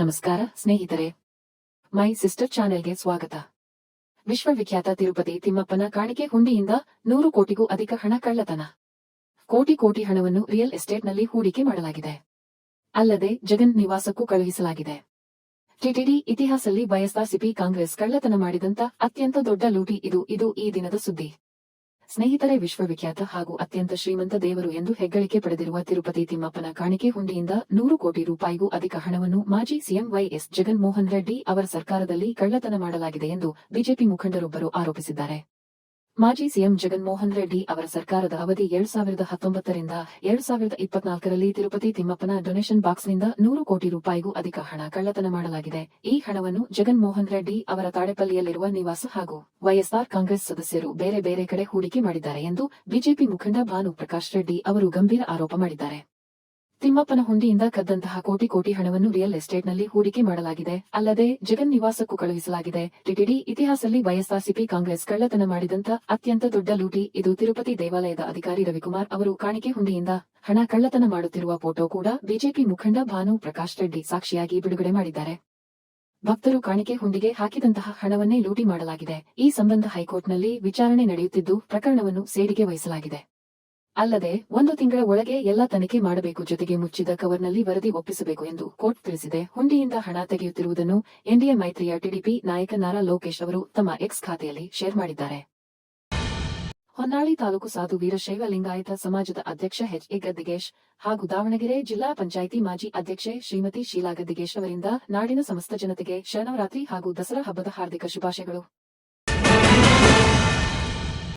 ನಮಸ್ಕಾರ, ಸ್ನೇಹಿತರೆ. My sister ಚಾನೆಲ್ಗೆ ಸ್ವಾಗತ. ವಿಶ್ವವಿಖ್ಯಾತ ತಿರುಪತಿ ತಿಮ್ಮಪ್ಪನ ಕಾಣಿಕೆ ಹುಂಡಿಯಿಂದ ನೂರು ಕೋಟಿಗೂ ಅಧಿಕ ಹಣ ಕಳ್ಳತನ. ಕೋಟಿ ಕೋಟಿ ಹಣವನ್ನು ರಿಯಲ್ ಎಸ್ಟೇಟ್ನಲ್ಲಿ ಹೂಡಿಕೆ ಮಾಡಲಾಗಿದೆ. ಅಲ್ಲದೆ ಜಗನ್ ನಿವಾಸಕ್ಕೂ ಕಳುಹಿಸಲಾಗಿದೆ. ಟಿಟಿಡಿ ಇತಿಹಾಸದಲ್ಲಿ ಬಯಸ್ತಾ ಸಿಪಿ ಕಾಂಗ್ರೆಸ್ ಕಳ್ಳತನ ಮಾಡಿದಂತ ಅತ್ಯಂತ ದೊಡ್ಡ ಲೂಟಿ ಇದು ಇದು ಈ ದಿನದ ಸುದ್ದಿ. ಸ್ನೇಹಿತರೆ, ವಿಶ್ವವಿಖ್ಯಾತ ಹಾಗೂ ಅತ್ಯಂತ ಶ್ರೀಮಂತ ದೇವರು ಎಂದು ಹೆಗ್ಗಳಿಕೆ ಪಡೆದಿರುವ ತಿರುಪತಿ ತಿಮ್ಮಪ್ಪನ ಕಾಣಿಕೆ ಹುಂಡಿಯಿಂದ ನೂರು ಕೋಟಿ ರೂಪಾಯಿಗೂ ಅಧಿಕ ಹಣವನ್ನು ಮಾಜಿ ಸಿಎಂ ವೈಎಸ್ ಜಗನ್ಮೋಹನ್ ರೆಡ್ಡಿ ಅವರ ಸರ್ಕಾರದಲ್ಲಿ ಕಳ್ಳತನ ಮಾಡಲಾಗಿದೆ ಎಂದು ಬಿಜೆಪಿ ಮುಖಂಡರೊಬ್ಬರು ಆರೋಪಿಸಿದ್ದಾರೆ. ಮಾಜಿ ಸಿಎಂ ಜಗನ್ಮೋಹನ್ ರೆಡ್ಡಿ ಅವರ ಸರ್ಕಾರದ ಅವಧಿ ಎರಡ್ ಸಾವಿರದ ಹತ್ತೊಂಬತ್ತರಿಂದ ಎರಡ್ ಸಾವಿರದ ಇಪ್ಪತ್ನಾಲ್ಕರಲ್ಲಿ ತಿರುಪತಿ ತಿಮ್ಮಪ್ಪನ ಡೊನೇಷನ್ ಬಾಕ್ಸ್ನಿಂದ ನೂರು ಕೋಟಿ ರೂಪಾಯಿಗೂ ಅಧಿಕ ಹಣ ಕಳ್ಳತನ ಮಾಡಲಾಗಿದೆ. ಈ ಹಣವನ್ನು ಜಗನ್ಮೋಹನ್ ರೆಡ್ಡಿ ಅವರ ತಾಡೆಪಲ್ಲಿಯಲ್ಲಿರುವ ನಿವಾಸ ಹಾಗೂ ವೈಎಸ್ಆರ್ ಕಾಂಗ್ರೆಸ್ ಸದಸ್ಯರು ಬೇರೆ ಬೇರೆ ಕಡೆ ಹೂಡಿಕೆ ಮಾಡಿದ್ದಾರೆ ಎಂದು ಬಿಜೆಪಿ ಮುಖಂಡ ಭಾನು ಪ್ರಕಾಶ್ ರೆಡ್ಡಿ ಅವರು ಗಂಭೀರ ಆರೋಪ ಮಾಡಿದ್ದಾರೆ. ತಿಮ್ಮಪ್ಪನ ಹುಂಡಿಯಿಂದ ಕದ್ದಂತಹ ಕೋಟಿ ಕೋಟಿ ಹಣವನ್ನು ರಿಯಲ್ ಎಸ್ಟೇಟ್ನಲ್ಲಿ ಹೂಡಿಕೆ ಮಾಡಲಾಗಿದೆ. ಅಲ್ಲದೆ ಜಗನ್ ನಿವಾಸಕ್ಕೂ ಕಳುಹಿಸಲಾಗಿದೆ. ಟಿಟಿಡಿ ಇತಿಹಾಸದಲ್ಲಿ ವೈಎಸ್ಆರ್ಸಿಪಿ ಕಾಂಗ್ರೆಸ್ ಕಳ್ಳತನ ಮಾಡಿದಂತ ಅತ್ಯಂತ ದೊಡ್ಡ ಲೂಟಿ ಇದು ತಿರುಪತಿ ದೇವಾಲಯದ ಅಧಿಕಾರಿ ರವಿಕುಮಾರ್ ಅವರು ಕಾಣಿಕೆ ಹುಂಡಿಯಿಂದ ಹಣ ಕಳ್ಳತನ ಮಾಡುತ್ತಿರುವ ಫೋಟೋ ಕೂಡ ಬಿಜೆಪಿ ಮುಖಂಡ ಭಾನು ಪ್ರಕಾಶ್ ರೆಡ್ಡಿ ಸಾಕ್ಷಿಯಾಗಿ ಬಿಡುಗಡೆ ಮಾಡಿದ್ದಾರೆ. ಭಕ್ತರು ಕಾಣಿಕೆ ಹುಂಡಿಗೆ ಹಾಕಿದಂತಹ ಹಣವನ್ನೇ ಲೂಟಿ ಮಾಡಲಾಗಿದೆ. ಈ ಸಂಬಂಧ ಹೈಕೋರ್ಟ್ನಲ್ಲಿ ವಿಚಾರಣೆ ನಡೆಯುತ್ತಿದ್ದು ಪ್ರಕರಣವನ್ನು ಸೇಡಿಗೆ ವಹಿಸಲಾಗಿದೆ. ಅಲ್ಲದೆ, ಒಂದು ತಿಂಗಳ ಒಳಗೆ ಎಲ್ಲ ತನಿಖೆ ಮಾಡಬೇಕು ಜೊತೆಗೆ ಮುಚ್ಚಿದ ಕವರ್ನಲ್ಲಿ ವರದಿ ಒಪ್ಪಿಸಬೇಕು ಎಂದು ಕೋರ್ಟ್ ತಿಳಿಸಿದೆ. ಹುಂಡಿಯಿಂದ ಹಣ ತೆಗೆಯುತ್ತಿರುವುದನ್ನು ಎನ್ಡಿಎ ಮೈತ್ರಿಯ ಟಿಡಿಪಿ ನಾಯಕ ನಾರಾ ಲೋಕೇಶ್ ಅವರು ತಮ್ಮ ಎಕ್ಸ್ ಖಾತೆಯಲ್ಲಿ ಶೇರ್ ಮಾಡಿದ್ದಾರೆ. ಹೊನ್ನಾಳಿ ತಾಲೂಕು ಸಾಧು ವೀರಶೈವ ಲಿಂಗಾಯತ ಸಮಾಜದ ಅಧ್ಯಕ್ಷ ಎಚ್. ಎ. ಗದ್ದಿಗೇಶ್ ಹಾಗೂ ದಾವಣಗೆರೆ ಜಿಲ್ಲಾ ಪಂಚಾಯಿತಿ ಮಾಜಿ ಅಧ್ಯಕ್ಷೆ ಶ್ರೀಮತಿ ಶೀಲಾ ಗದ್ದಿಗೇಶ್ ಅವರಿಂದ ನಾಡಿನ ಸಮಸ್ತ ಜನತೆಗೆ ಶರಣವರಾತ್ರಿ ಹಾಗೂ ದಸರಾ ಹಬ್ಬದ ಹಾರ್ದಿಕ ಶುಭಾಶಯಗಳು.